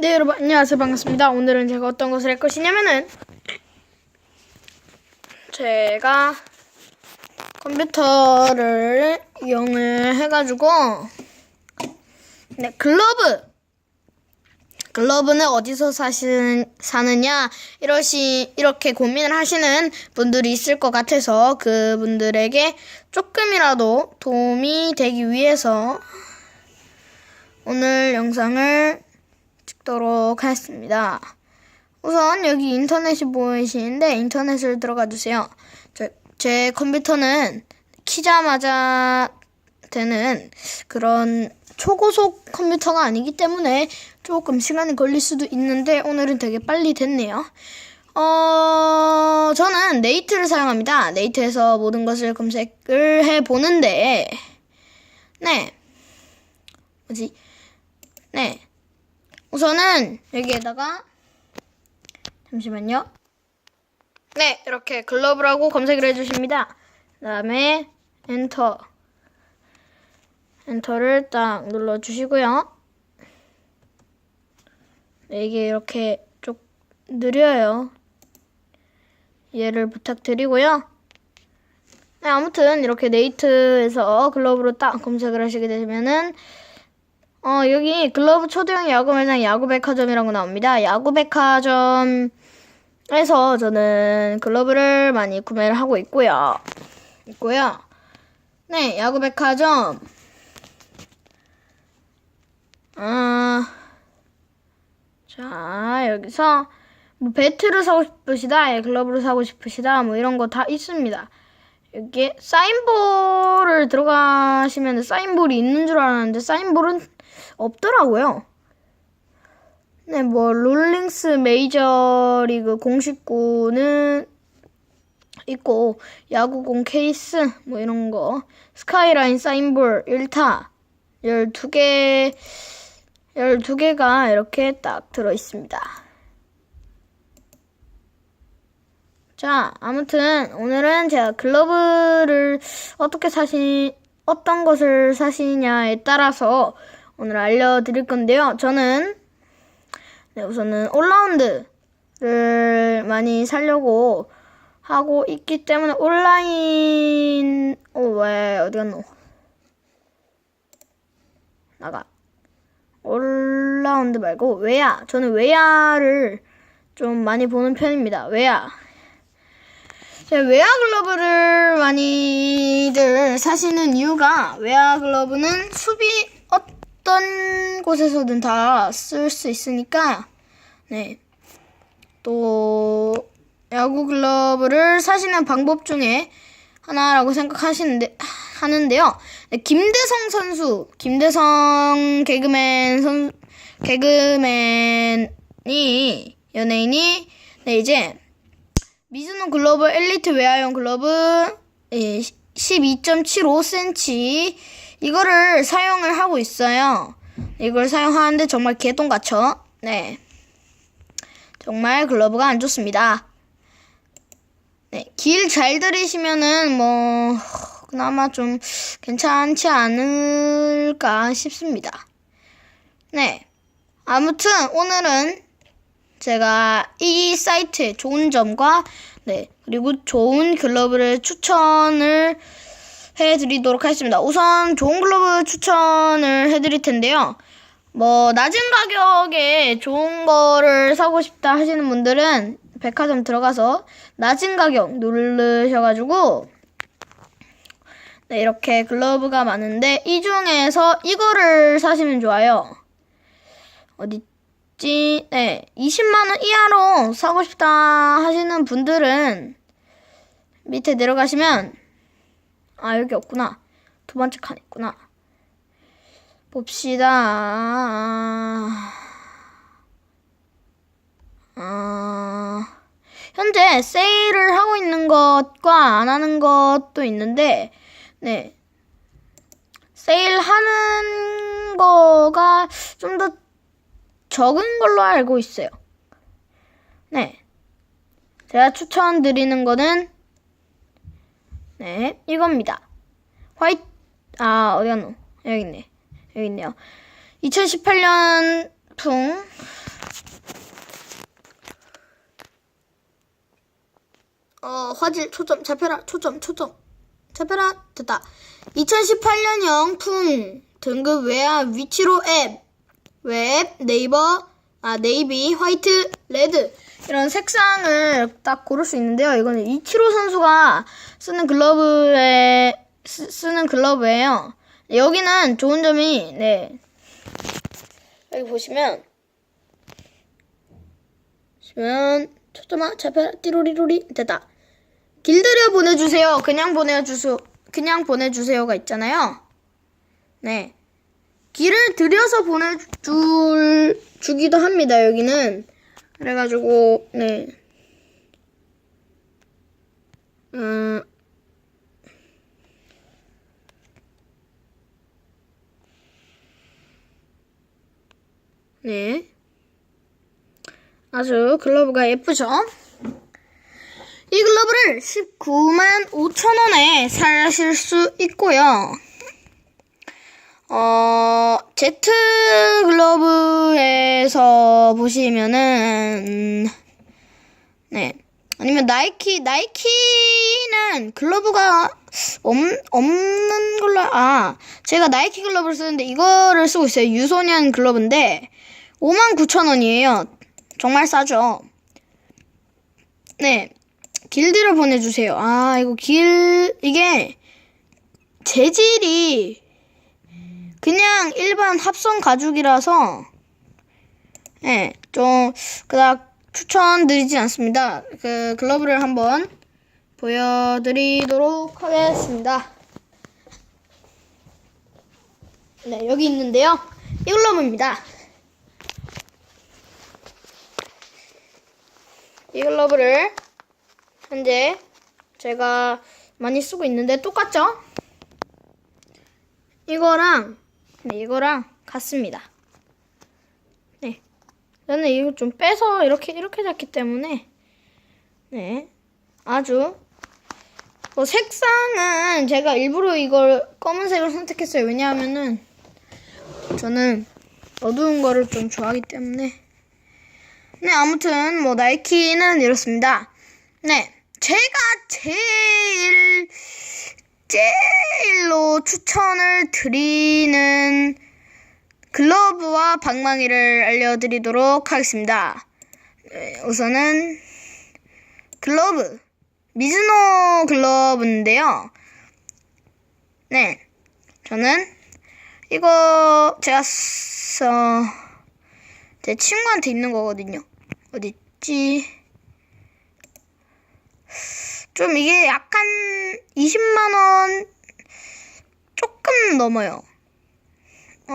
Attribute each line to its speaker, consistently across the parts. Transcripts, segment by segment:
Speaker 1: 네 여러분 안녕하세요. 반갑습니다. 오늘은 제가 어떤 것을 할 것이냐면은 제가 컴퓨터를 이용을 해가지고 네 글러브! 글러브는 어디서 사시, 사느냐 이러시 이렇게 고민을 하시는 분들이 있을 것 같아서 그분들에게 조금이라도 도움이 되기 위해서 오늘 영상을 찍도록 하겠습니다. 우선 여기 인터넷이 보이시는데 인터넷을 들어가 주세요. 저, 제 컴퓨터는 키자마자 되는 그런 초고속 컴퓨터가 아니기 때문에 조금 시간이 걸릴 수도 있는데 오늘은 되게 빨리 됐네요. 어, 저는 네이트를 사용합니다. 네이트에서 모든 것을 검색을 해 보는데, 네. 뭐지? 네. 우선은 여기에다가 잠시만요. 네, 이렇게 글러브라고 검색을 해주십니다. 그 다음에 엔터. 엔터를 딱 눌러주시고요. 네, 이게 이렇게 좀 느려요. 이해를 부탁드리고요. 네, 아무튼 이렇게 네이트에서 글러브로 딱 검색을 하시게 되면은 어, 여기 글러브 초대형 야구 매장 야구 백화점이라고 나옵니다. 야구 백화점에서 저는 글러브를 많이 구매를 하고 있고요. 있고요. 네, 야구 백화점. 아, 자, 여기서 뭐 배트를 사고 싶으시다, 예, 글러브를 사고 싶으시다, 뭐 이런 거 다 있습니다. 여기에 사인볼을 들어가시면 사인볼이 있는 줄 알았는데 사인볼은 없더라고요. 네, 뭐 롤링스 메이저리그 공식구는 있고 야구공 케이스 뭐 이런 거 스카이라인 사인볼 1타 12개 12개가 이렇게 딱 들어 있습니다. 자, 아무튼 오늘은 제가 글러브를 어떻게 사시 어떤 것을 사시냐에 따라서 오늘 알려드릴 건데요. 저는 네, 우선은 올라운드를 많이 살려고 하고 있기 때문에 온라인 어 왜 어디 갔노? 나가 올라운드 말고 외야 저는 외야를 좀 많이 보는 편입니다. 외야 제가 외야 글러브를 많이들 사시는 이유가 외야 글러브는 수비 어떤 곳에서든 다 쓸 수 있으니까 네. 또 야구 글러브를 사시는 방법 중에 하나라고 생각하시는데 하는데요. 네, 김대성 선수, 김대성 개그맨 선 개그맨이 연예인이 네 이제 미즈노 글러브 엘리트 웨어용 글러브 12.75cm 이거를 사용을 하고 있어요. 이걸 사용하는데 정말 개똥같죠? 네. 정말 글러브가 안 좋습니다. 네. 길 잘 들이시면은 뭐 그나마 좀 괜찮지 않을까 싶습니다. 네. 아무튼 오늘은 제가 이 사이트의 좋은 점과 네 그리고 좋은 글러브를 추천을 해드리도록 하겠습니다. 우선 좋은 글러브 추천을 해드릴 텐데요. 뭐 낮은 가격에 좋은 거를 사고 싶다 하시는 분들은 백화점 들어가서 낮은 가격 누르셔가지고 네 이렇게 글러브가 많은데 이 중에서 이거를 사시면 좋아요. 어디 있지? 네 20만원 이하로 사고 싶다 하시는 분들은 밑에 내려가시면 아, 여기 없구나. 두 번째 칸 있구나. 봅시다. 아, 현재 세일을 하고 있는 것과 안 하는 것도 있는데, 네. 세일하는 거가 좀 더 적은 걸로 알고 있어요. 네. 제가 추천드리는 거는 네, 이겁니다. 화이트, 아, 어디 갔노? 여기 있네. 여기 있네요. 2018년 풍. 어, 화질 초점 잡혀라 초점 초점 잡혀라 됐다 2018년형 풍 등급 외화 위치로 앱 웹 네이버 아 네이비 화이트 레드 이런 색상을 딱 고를 수 있는데요. 이거는 이치로 선수가 쓰는 글러브에 쓰, 쓰는 글러브예요. 여기는 좋은 점이 네 여기 보시면 보시면 초점아 잡혀라 띠로리로리 됐다. 길들여 보내주세요. 그냥 보내주소 그냥 보내주세요가 있잖아요. 네. 길을 들여서 보내줄 주기도 합니다. 여기는 그래가지고 네. 음. 네. 아주 글러브가 예쁘죠? 이 글러브를 19만 5천 원에 사실 수 있고요. 어, 제트 글러브에서 보시면은, 음, 네. 아니면 나이키, 나이키는 글러브가 없, 없는 걸로, 아, 제가 나이키 글러브를 쓰는데 이거를 쓰고 있어요. 유소년 글러브인데, 59,000원이에요. 정말 싸죠. 네. 길드를 보내주세요. 아, 이거 길, 이게, 재질이, 그냥 일반 합성 가죽이라서 예, 좀 그닥 추천드리지 않습니다. 그 글러브를 한번 보여드리도록 하겠습니다. 네, 여기 있는데요. 이 글러브입니다. 이 글러브를 현재 제가 많이 쓰고 있는데 똑같죠? 이거랑 네, 이거랑 같습니다. 네. 저는 이거 좀 빼서 이렇게, 이렇게 잡기 때문에, 네. 아주, 뭐 색상은 제가 일부러 이걸 검은색을 선택했어요. 왜냐하면은, 저는 어두운 거를 좀 좋아하기 때문에. 네, 아무튼, 뭐, 나이키는 이렇습니다. 네. 제가 제일, 제일로 추천을 드리는 글러브와 방망이를 알려드리도록 하겠습니다. 네, 우선은 글러브 미즈노 글러브인데요. 네, 저는 이거 제가 써, 제 친구한테 있는 거거든요. 어디 있지? 좀 이게 약간 20만 원 조금 넘어요. 어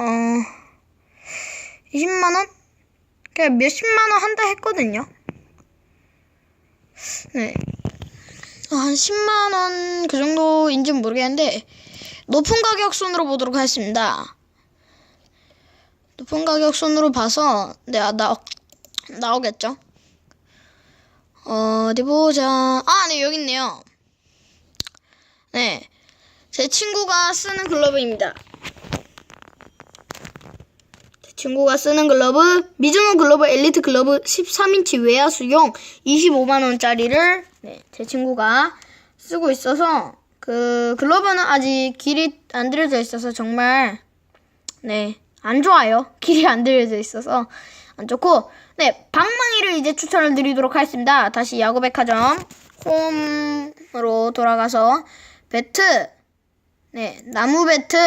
Speaker 1: 20만 원? 그냥 몇십만 원 한다 했거든요. 네. 한 10만 원 그 정도인지는 모르겠는데 높은 가격 순으로 보도록 하겠습니다. 높은 가격 순으로 봐서 네, 아, 나 나오겠죠? 어디 보자. 아, 네, 여기 있네요. 네. 제 친구가 쓰는 글러브입니다. 제 친구가 쓰는 글러브, 미즈노 글러브 엘리트 글러브 13인치 외야 수용 25만원짜리를, 네, 제 친구가 쓰고 있어서, 그, 글러브는 아직 길이 안 들여져 있어서 정말, 네, 안 좋아요. 길이 안 들여져 있어서 안 좋고, 네, 방망이를 이제 추천을 드리도록 하겠습니다. 다시 야구백화점 홈으로 돌아가서 배트, 네, 나무 배트,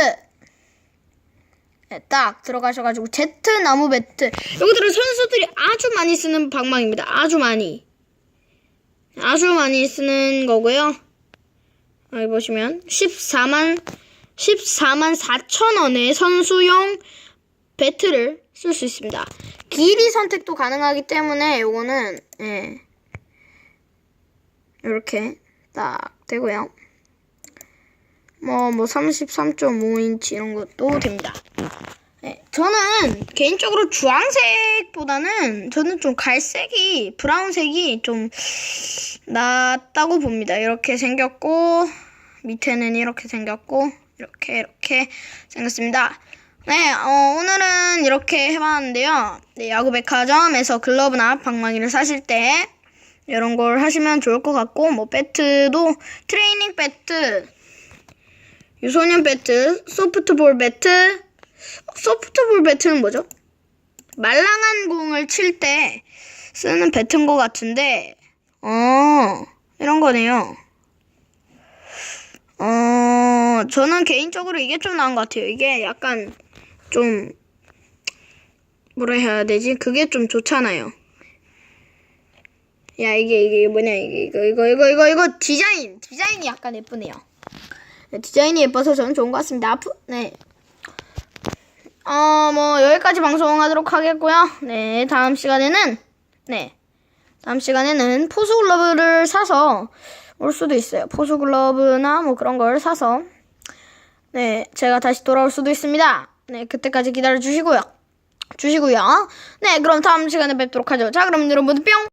Speaker 1: 네, 딱 들어가셔가지고 제트 나무 배트. 여기들은 선수들이 아주 많이 쓰는 방망입니다. 아주 많이. 아주 많이 쓰는 거고요. 여기 보시면 14만 14만 4천 원의 선수용 배트를 쓸 수 있습니다. 길이 선택도 가능하기 때문에 요거는 예. 이렇게 딱 되고요. 뭐, 뭐, 33.5인치 이런 것도 됩니다. 네, 저는 개인적으로 주황색보다는 저는 좀 갈색이, 브라운색이 좀 낫다고 봅니다. 이렇게 생겼고, 밑에는 이렇게 생겼고, 이렇게, 이렇게 생겼습니다. 네, 어, 오늘은 이렇게 해봤는데요. 네, 야구 백화점에서 글러브나 방망이를 사실 때, 이런 걸 하시면 좋을 것 같고 뭐 배트도 트레이닝 배트 유소년 배트 소프트볼 배트 소프트볼 배트는 뭐죠? 말랑한 공을 칠 때 쓰는 배트인 것 같은데 어 이런 거네요 어 저는 개인적으로 이게 좀 나은 것 같아요 이게 약간 좀 뭐라 해야 되지? 그게 좀 좋잖아요. 야 이게 이게 뭐냐 이게 이거 이거 이거 이거 이거 디자인 디자인이 약간 예쁘네요. 네, 디자인이 예뻐서 저는 좋은 것 같습니다. 아프 네. 어 뭐 여기까지 방송하도록 하겠고요. 네 다음 시간에는 네 다음 시간에는 포수 글러브를 사서 올 수도 있어요. 포수 글러브나 뭐 그런 걸 사서 네 제가 다시 돌아올 수도 있습니다. 네 그때까지 기다려 주시고요. 주시고요. 네, 그럼 다음 시간에 뵙도록 하죠. 자, 그럼 여러분 뿅!